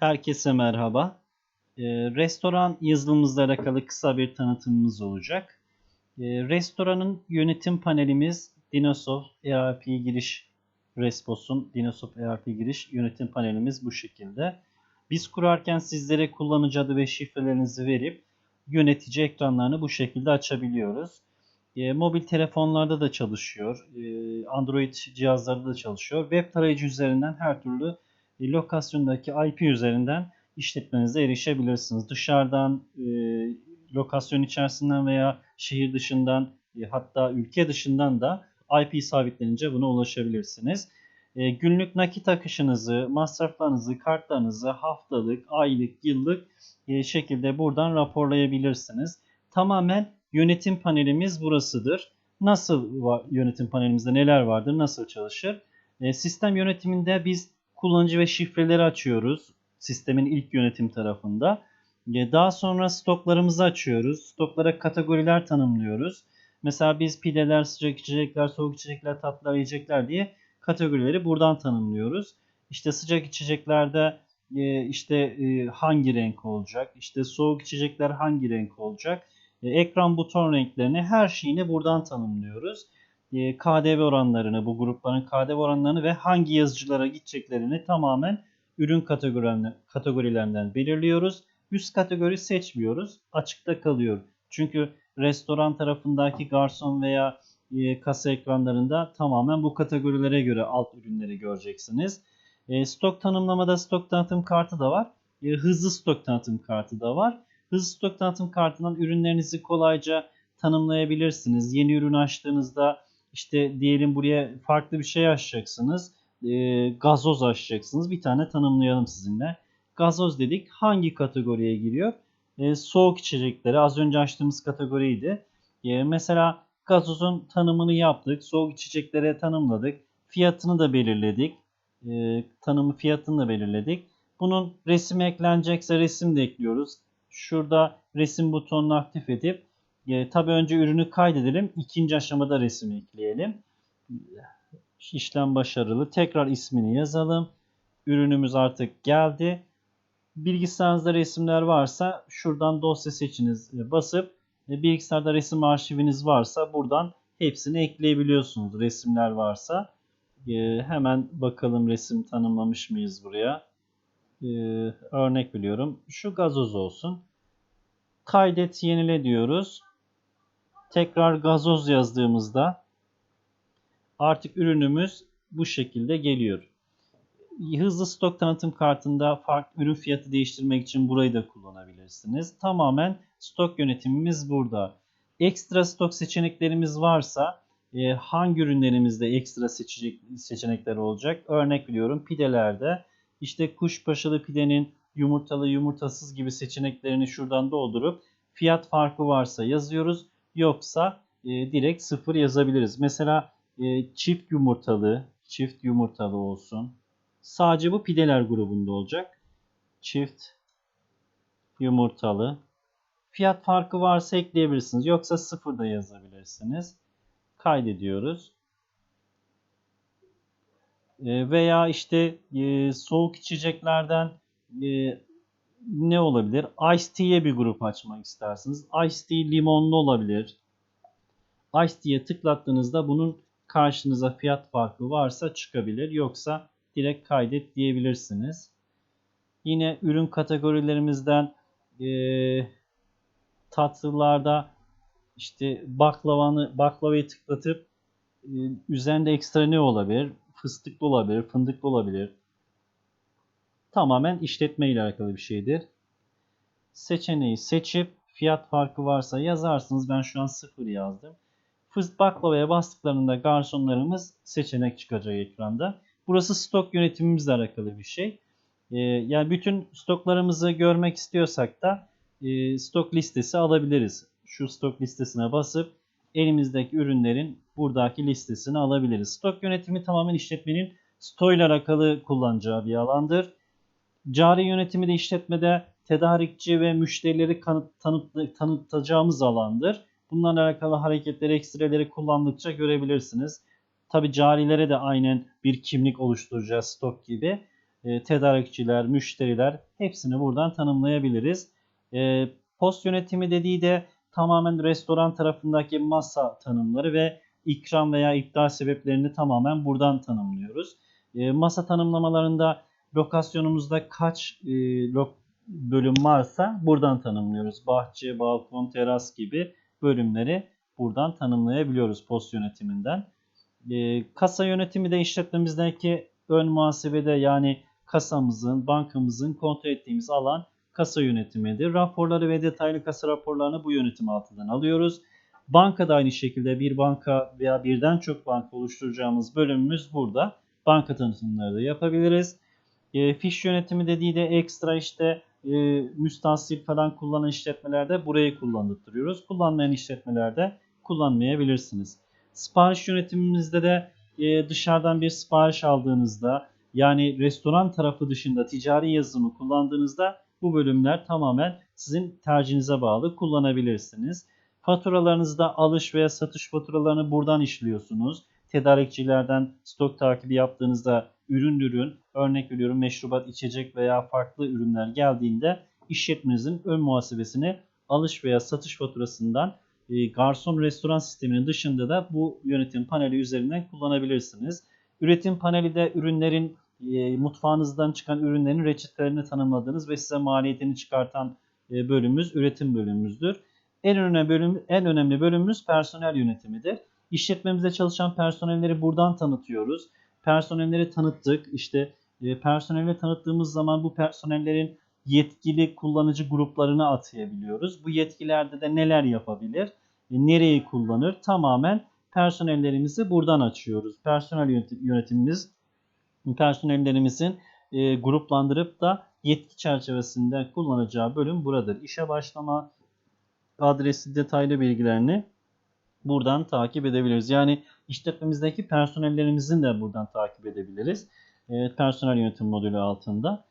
Herkese merhaba. Ee, restoran yazılımımızla alakalı kısa bir tanıtımımız olacak. Ee, restoranın yönetim panelimiz Dinosoft ERP giriş Respos'un Dinosoft ERP giriş yönetim panelimiz bu şekilde. Biz kurarken sizlere kullanıcı adı ve şifrelerinizi verip yönetici ekranlarını bu şekilde açabiliyoruz. E, mobil telefonlarda da çalışıyor. E, Android cihazlarda da çalışıyor. Web tarayıcı üzerinden her türlü e, lokasyondaki IP üzerinden işletmenize erişebilirsiniz. Dışarıdan, e, lokasyon içerisinden veya şehir dışından e, hatta ülke dışından da IP sabitlenince buna ulaşabilirsiniz. E, günlük nakit akışınızı, masraflarınızı, kartlarınızı haftalık, aylık, yıllık e, şekilde buradan raporlayabilirsiniz. Tamamen yönetim panelimiz burasıdır. Nasıl var, yönetim panelimizde neler vardır, nasıl çalışır? E, sistem yönetiminde biz kullanıcı ve şifreleri açıyoruz. Sistemin ilk yönetim tarafında. E, daha sonra stoklarımızı açıyoruz. Stoklara kategoriler tanımlıyoruz. Mesela biz pideler, sıcak içecekler, soğuk içecekler, tatlılar, yiyecekler diye kategorileri buradan tanımlıyoruz. İşte sıcak içeceklerde e, işte e, hangi renk olacak, işte soğuk içecekler hangi renk olacak, ekran buton renklerini her şeyini buradan tanımlıyoruz. E, KDV oranlarını, bu grupların KDV oranlarını ve hangi yazıcılara gideceklerini tamamen ürün kategorilerinden belirliyoruz. Üst kategori seçmiyoruz. Açıkta kalıyor. Çünkü restoran tarafındaki garson veya e, kasa ekranlarında tamamen bu kategorilere göre alt ürünleri göreceksiniz. Stok tanımlamada stok tanıtım kartı da var. Hızlı stok tanıtım kartı da var. Hızlı stok tanıtım kartından ürünlerinizi kolayca tanımlayabilirsiniz. Yeni ürün açtığınızda işte diyelim buraya farklı bir şey açacaksınız. E, gazoz açacaksınız. Bir tane tanımlayalım sizinle. Gazoz dedik. Hangi kategoriye giriyor? E, soğuk içecekleri az önce açtığımız kategoriydi. E, mesela gazozun tanımını yaptık. Soğuk içeceklere tanımladık. Fiyatını da belirledik. E, tanımı fiyatını da belirledik. Bunun resim eklenecekse resim de ekliyoruz. Şurada resim butonunu aktif edip e, tabii önce ürünü kaydedelim. İkinci aşamada resim ekleyelim. İşlem başarılı. Tekrar ismini yazalım. Ürünümüz artık geldi. Bilgisayarınızda resimler varsa şuradan dosya seçiniz basıp e, bilgisayarda resim arşiviniz varsa buradan hepsini ekleyebiliyorsunuz resimler varsa. E, hemen bakalım resim tanımlamış mıyız buraya. E, örnek biliyorum. Şu gazoz olsun. Kaydet yenile diyoruz tekrar gazoz yazdığımızda artık ürünümüz bu şekilde geliyor. Hızlı stok tanıtım kartında farklı ürün fiyatı değiştirmek için burayı da kullanabilirsiniz. Tamamen stok yönetimimiz burada. Ekstra stok seçeneklerimiz varsa e, hangi ürünlerimizde ekstra seçecek, seçenekler olacak? Örnek veriyorum pidelerde işte kuşbaşılı pidenin yumurtalı yumurtasız gibi seçeneklerini şuradan doldurup fiyat farkı varsa yazıyoruz. Yoksa e, direkt sıfır yazabiliriz. Mesela e, çift yumurtalı, çift yumurtalı olsun. Sadece bu pideler grubunda olacak. Çift yumurtalı. Fiyat farkı varsa ekleyebilirsiniz. Yoksa sıfır da yazabilirsiniz. Kaydediyoruz. E, veya işte e, soğuk içeceklerden e, ne olabilir? Ice Tea'ye bir grup açmak istersiniz. Ice Tea limonlu olabilir. Ice Tea'ye tıklattığınızda bunun karşınıza fiyat farkı varsa çıkabilir. Yoksa direkt kaydet diyebilirsiniz. Yine ürün kategorilerimizden e, tatlılarda işte baklavanı baklavayı tıklatıp e, üzerinde ekstra ne olabilir? Fıstıklı olabilir, fındıklı olabilir, tamamen işletme ile alakalı bir şeydir. Seçeneği seçip fiyat farkı varsa yazarsınız. Ben şu an sıfır yazdım. Fıst baklavaya bastıklarında garsonlarımız seçenek çıkacak ekranda. Burası stok yönetimimizle alakalı bir şey. Ee, yani bütün stoklarımızı görmek istiyorsak da e, stok listesi alabiliriz. Şu stok listesine basıp elimizdeki ürünlerin buradaki listesini alabiliriz. Stok yönetimi tamamen işletmenin stok ile alakalı kullanacağı bir alandır. Cari yönetimi de işletmede tedarikçi ve müşterileri kanıt, tanıt, tanıtacağımız alandır. Bunlarla alakalı hareketleri, ekstreleri kullandıkça görebilirsiniz. Tabi carilere de aynen bir kimlik oluşturacağız stok gibi. e, tedarikçiler, müşteriler hepsini buradan tanımlayabiliriz. E, post yönetimi dediği de tamamen restoran tarafındaki masa tanımları ve ikram veya iptal sebeplerini tamamen buradan tanımlıyoruz. E, masa tanımlamalarında lokasyonumuzda kaç e, lok- bölüm varsa buradan tanımlıyoruz. Bahçe, balkon, teras gibi bölümleri buradan tanımlayabiliyoruz post yönetiminden. E, kasa yönetimi de işletmemizdeki ön muhasebede yani kasamızın, bankamızın kontrol ettiğimiz alan kasa yönetimidir. Raporları ve detaylı kasa raporlarını bu yönetim altından alıyoruz. Banka da aynı şekilde bir banka veya birden çok banka oluşturacağımız bölümümüz burada. Banka tanıtımları da yapabiliriz. E, fiş yönetimi dediği de ekstra işte e, müstahsil falan kullanan işletmelerde burayı kullandırıyoruz. Kullanmayan işletmelerde kullanmayabilirsiniz. Sipariş yönetimimizde de e, dışarıdan bir sipariş aldığınızda yani restoran tarafı dışında ticari yazılımı kullandığınızda bu bölümler tamamen sizin tercihinize bağlı kullanabilirsiniz. Faturalarınızda alış veya satış faturalarını buradan işliyorsunuz. Tedarikçilerden stok takibi yaptığınızda ürün ürün örnek veriyorum meşrubat içecek veya farklı ürünler geldiğinde işletmenizin ön muhasebesini alış veya satış faturasından e, garson restoran sisteminin dışında da bu yönetim paneli üzerinden kullanabilirsiniz. Üretim paneli de ürünlerin e, mutfağınızdan çıkan ürünlerin reçetelerini tanımladığınız ve size maliyetini çıkartan e, bölümümüz üretim bölümümüzdür. En önemli bölüm en önemli bölümümüz personel yönetimidir. İşletmemizde çalışan personelleri buradan tanıtıyoruz. Personelleri tanıttık. İşte e, personeli tanıttığımız zaman bu personellerin yetkili kullanıcı gruplarına atayabiliyoruz. Bu yetkilerde de neler yapabilir? E, nereyi kullanır? Tamamen personellerimizi buradan açıyoruz. Personel yönet- yönetimimiz personellerimizin e, gruplandırıp da yetki çerçevesinde kullanacağı bölüm buradır. İşe başlama adresi detaylı bilgilerini buradan takip edebiliriz. Yani işletmemizdeki personellerimizin de buradan takip edebiliriz. E, personel yönetim modülü altında.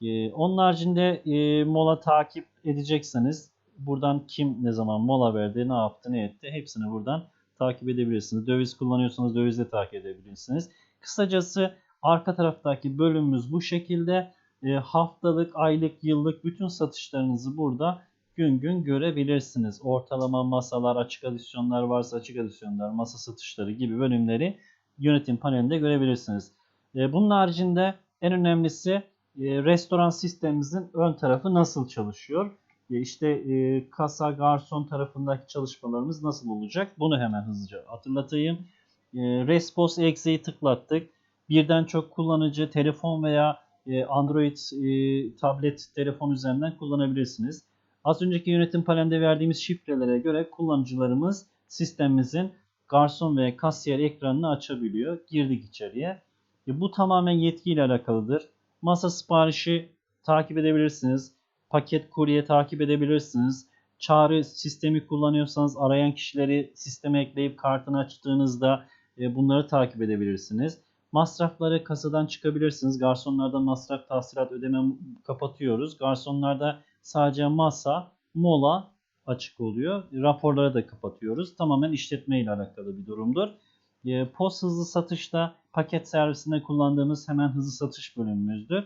E, onun haricinde e, mola takip edecekseniz buradan kim ne zaman mola verdi, ne yaptı, ne etti hepsini buradan takip edebilirsiniz. Döviz kullanıyorsanız dövizle takip edebilirsiniz. Kısacası arka taraftaki bölümümüz bu şekilde. E, haftalık, aylık, yıllık bütün satışlarınızı burada gün gün görebilirsiniz. Ortalama masalar, açık adisyonlar varsa açık adisyonlar, masa satışları gibi bölümleri yönetim panelinde görebilirsiniz. E, bunun haricinde en önemlisi e, restoran sistemimizin ön tarafı nasıl çalışıyor? E, işte kasa, garson tarafındaki çalışmalarımız nasıl olacak? Bunu hemen hızlıca hatırlatayım. Respos Exe'yi tıklattık. Birden çok kullanıcı telefon veya Android tablet telefon üzerinden kullanabilirsiniz. Az önceki yönetim panelinde verdiğimiz şifrelere göre kullanıcılarımız sistemimizin garson ve kasiyer ekranını açabiliyor. Girdik içeriye. E, bu tamamen yetkiyle alakalıdır. Masa siparişi takip edebilirsiniz. Paket kurye takip edebilirsiniz. Çağrı sistemi kullanıyorsanız arayan kişileri sisteme ekleyip kartını açtığınızda e, bunları takip edebilirsiniz. Masrafları kasadan çıkabilirsiniz. Garsonlarda masraf tahsilat ödeme kapatıyoruz. Garsonlarda sadece masa, mola açık oluyor. Raporları da kapatıyoruz. Tamamen işletme ile alakalı bir durumdur. E, Post hızlı satışta paket servisinde kullandığımız hemen hızlı satış bölümümüzdür.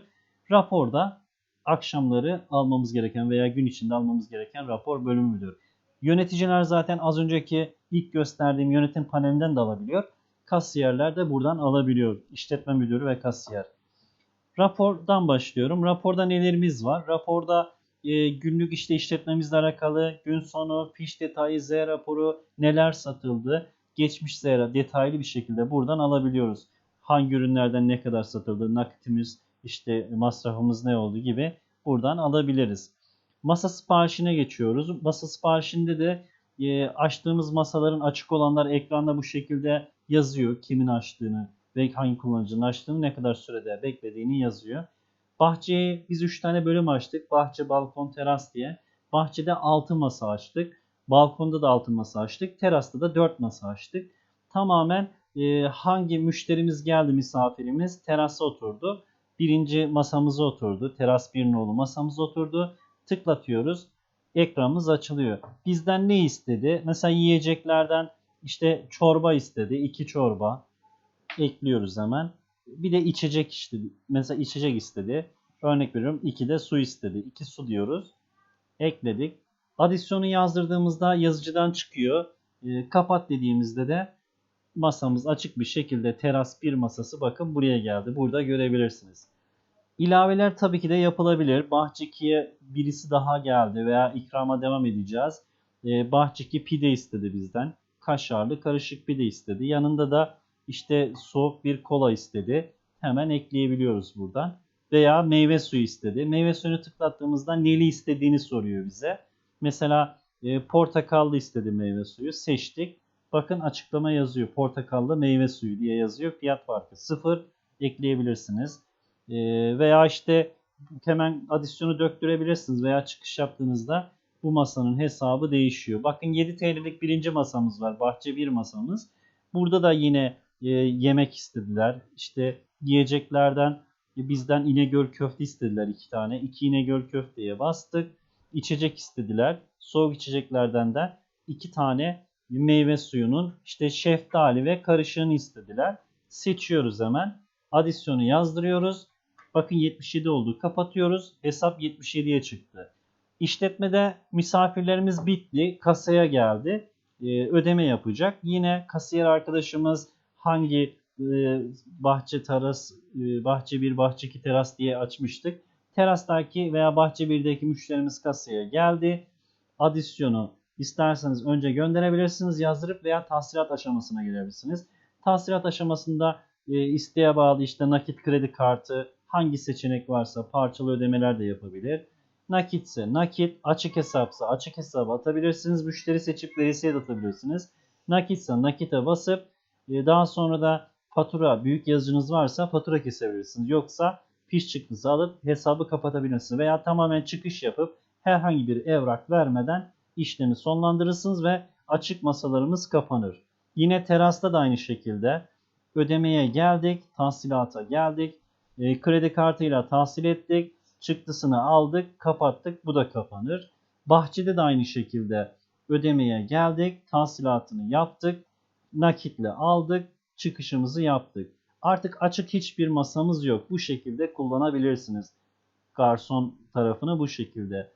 Raporda akşamları almamız gereken veya gün içinde almamız gereken rapor bölümüdür. Yöneticiler zaten az önceki ilk gösterdiğim yönetim panelinden de alabiliyor. Kasiyerler de buradan alabiliyor. İşletme müdürü ve kasiyer. Rapordan başlıyorum. Raporda nelerimiz var? Raporda e, günlük işte işletmemizle alakalı gün sonu, fiş detayı, Z raporu, neler satıldı, geçmiş Z detaylı bir şekilde buradan alabiliyoruz. Hangi ürünlerden ne kadar satıldı, nakitimiz, işte masrafımız ne oldu gibi buradan alabiliriz. Masa siparişine geçiyoruz. Masa siparişinde de e, açtığımız masaların açık olanlar ekranda bu şekilde yazıyor. Kimin açtığını ve hangi kullanıcının açtığını ne kadar sürede beklediğini yazıyor. Bahçeye biz 3 tane bölüm açtık. Bahçe, balkon, teras diye. Bahçede 6 masa açtık. Balkonda da 6 masa açtık. Terasta da 4 masa açtık. Tamamen e, hangi müşterimiz geldi misafirimiz terasa oturdu. Birinci masamıza oturdu. Teras bir nolu masamıza oturdu. Tıklatıyoruz. Ekranımız açılıyor. Bizden ne istedi? Mesela yiyeceklerden işte çorba istedi. 2 çorba. Ekliyoruz hemen. Bir de içecek işte. Mesela içecek istedi. Örnek veriyorum 2 de su istedi. 2 su diyoruz. Ekledik. Adisyonu yazdırdığımızda yazıcıdan çıkıyor. E, kapat dediğimizde de masamız açık bir şekilde teras bir masası bakın buraya geldi. Burada görebilirsiniz. İlaveler tabii ki de yapılabilir. Bahçeki'ye birisi daha geldi veya ikrama devam edeceğiz. E, Bahçeki pide istedi bizden. Kaşarlı karışık pide istedi. Yanında da işte soğuk bir kola istedi. Hemen ekleyebiliyoruz buradan. Veya meyve suyu istedi. Meyve suyunu tıklattığımızda neli istediğini soruyor bize. Mesela e, portakallı istedi meyve suyu. Seçtik. Bakın açıklama yazıyor. Portakallı meyve suyu diye yazıyor. Fiyat farkı 0 ekleyebilirsiniz. E, veya işte hemen adisyonu döktürebilirsiniz veya çıkış yaptığınızda bu masanın hesabı değişiyor. Bakın 7 TL'lik birinci masamız var. Bahçe bir masamız. Burada da yine e, yemek istediler. İşte yiyeceklerden bizden İnegöl köfte istediler iki tane. İki İnegöl köfteye bastık. İçecek istediler. Soğuk içeceklerden de iki tane meyve suyunun işte şeftali ve karışığını istediler. Seçiyoruz hemen. Adisyonu yazdırıyoruz. Bakın 77 oldu. Kapatıyoruz. Hesap 77'ye çıktı. İşletmede misafirlerimiz bitti. Kasaya geldi. Ee, ödeme yapacak. Yine kasiyer arkadaşımız hangi e, bahçe teras, e, bahçe 1, bahçe 2 teras diye açmıştık. Terastaki veya bahçe 1'deki müşterimiz kasaya geldi. Adisyonu isterseniz önce gönderebilirsiniz yazdırıp veya tahsilat aşamasına gelebilirsiniz. Tahsilat aşamasında e, isteğe bağlı işte nakit kredi kartı hangi seçenek varsa parçalı ödemeler de yapabilir. Nakitse nakit, açık hesapsa açık hesaba atabilirsiniz. Müşteri seçip veresiye de atabilirsiniz. Nakitse nakite basıp daha sonra da fatura, büyük yazıcınız varsa fatura kesebilirsiniz. Yoksa fiş çıktısı alıp hesabı kapatabilirsiniz. Veya tamamen çıkış yapıp herhangi bir evrak vermeden işlemi sonlandırırsınız ve açık masalarımız kapanır. Yine terasta da aynı şekilde ödemeye geldik, tahsilata geldik. E, kredi kartıyla tahsil ettik. Çıktısını aldık, kapattık. Bu da kapanır. Bahçede de aynı şekilde ödemeye geldik, tahsilatını yaptık, nakitle aldık, çıkışımızı yaptık. Artık açık hiçbir masamız yok. Bu şekilde kullanabilirsiniz. Garson tarafını bu şekilde.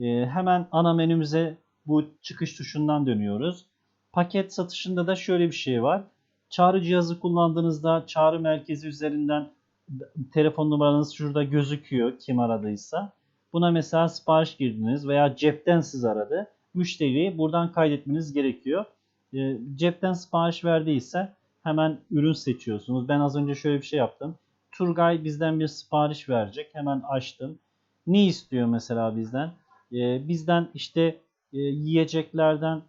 Ee, hemen ana menümüze bu çıkış tuşundan dönüyoruz. Paket satışında da şöyle bir şey var. Çağrı cihazı kullandığınızda çağrı merkezi üzerinden telefon numaranız şurada gözüküyor kim aradıysa. Buna mesela sipariş girdiniz veya cepten siz aradı. Müşteriyi buradan kaydetmeniz gerekiyor. E, cepten sipariş verdiyse hemen ürün seçiyorsunuz. Ben az önce şöyle bir şey yaptım. Turgay bizden bir sipariş verecek. Hemen açtım. Ne istiyor mesela bizden? E, bizden işte e, yiyeceklerden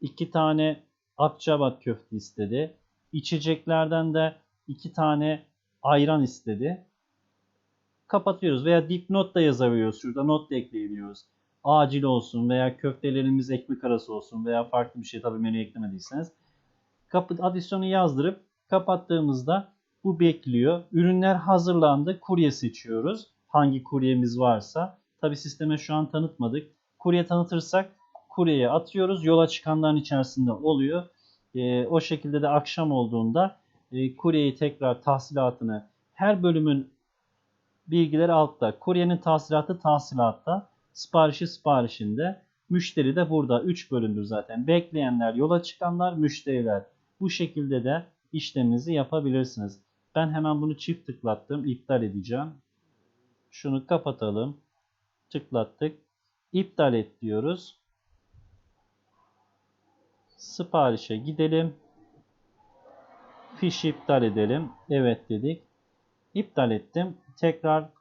iki tane Akçabat köfte istedi. İçeceklerden de iki tane ayran istedi. Kapatıyoruz veya dipnot da yazabiliyoruz. Şurada not da ekleyebiliyoruz. Acil olsun veya köftelerimiz ekmek arası olsun veya farklı bir şey tabii menüye eklemediyseniz. Kapı adisyonu yazdırıp kapattığımızda bu bekliyor. Ürünler hazırlandı. Kurye seçiyoruz. Hangi kuryemiz varsa. Tabii sisteme şu an tanıtmadık. Kurye tanıtırsak kuryeye atıyoruz. Yola çıkanların içerisinde oluyor. E, o şekilde de akşam olduğunda e, kuryeyi tekrar tahsilatını her bölümün bilgileri altta. Kuryenin tahsilatı tahsilatta. Siparişi siparişinde. Müşteri de burada 3 bölümdür zaten. Bekleyenler, yola çıkanlar, müşteriler. Bu şekilde de işleminizi yapabilirsiniz. Ben hemen bunu çift tıklattım. İptal edeceğim. Şunu kapatalım. Tıklattık. İptal et diyoruz. Siparişe gidelim. Fişi iptal edelim. Evet dedik. İptal ettim. Tekrar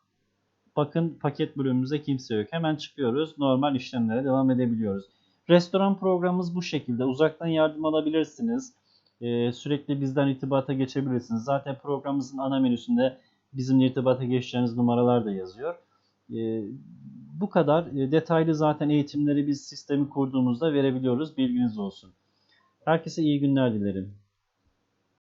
bakın paket bölümümüzde kimse yok. Hemen çıkıyoruz. Normal işlemlere devam edebiliyoruz. Restoran programımız bu şekilde. Uzaktan yardım alabilirsiniz. Ee, sürekli bizden irtibata geçebilirsiniz. Zaten programımızın ana menüsünde bizim irtibata geçeceğiniz numaralar da yazıyor. Ee, bu kadar e, detaylı zaten eğitimleri biz sistemi kurduğumuzda verebiliyoruz. Bilginiz olsun. Herkese iyi günler dilerim.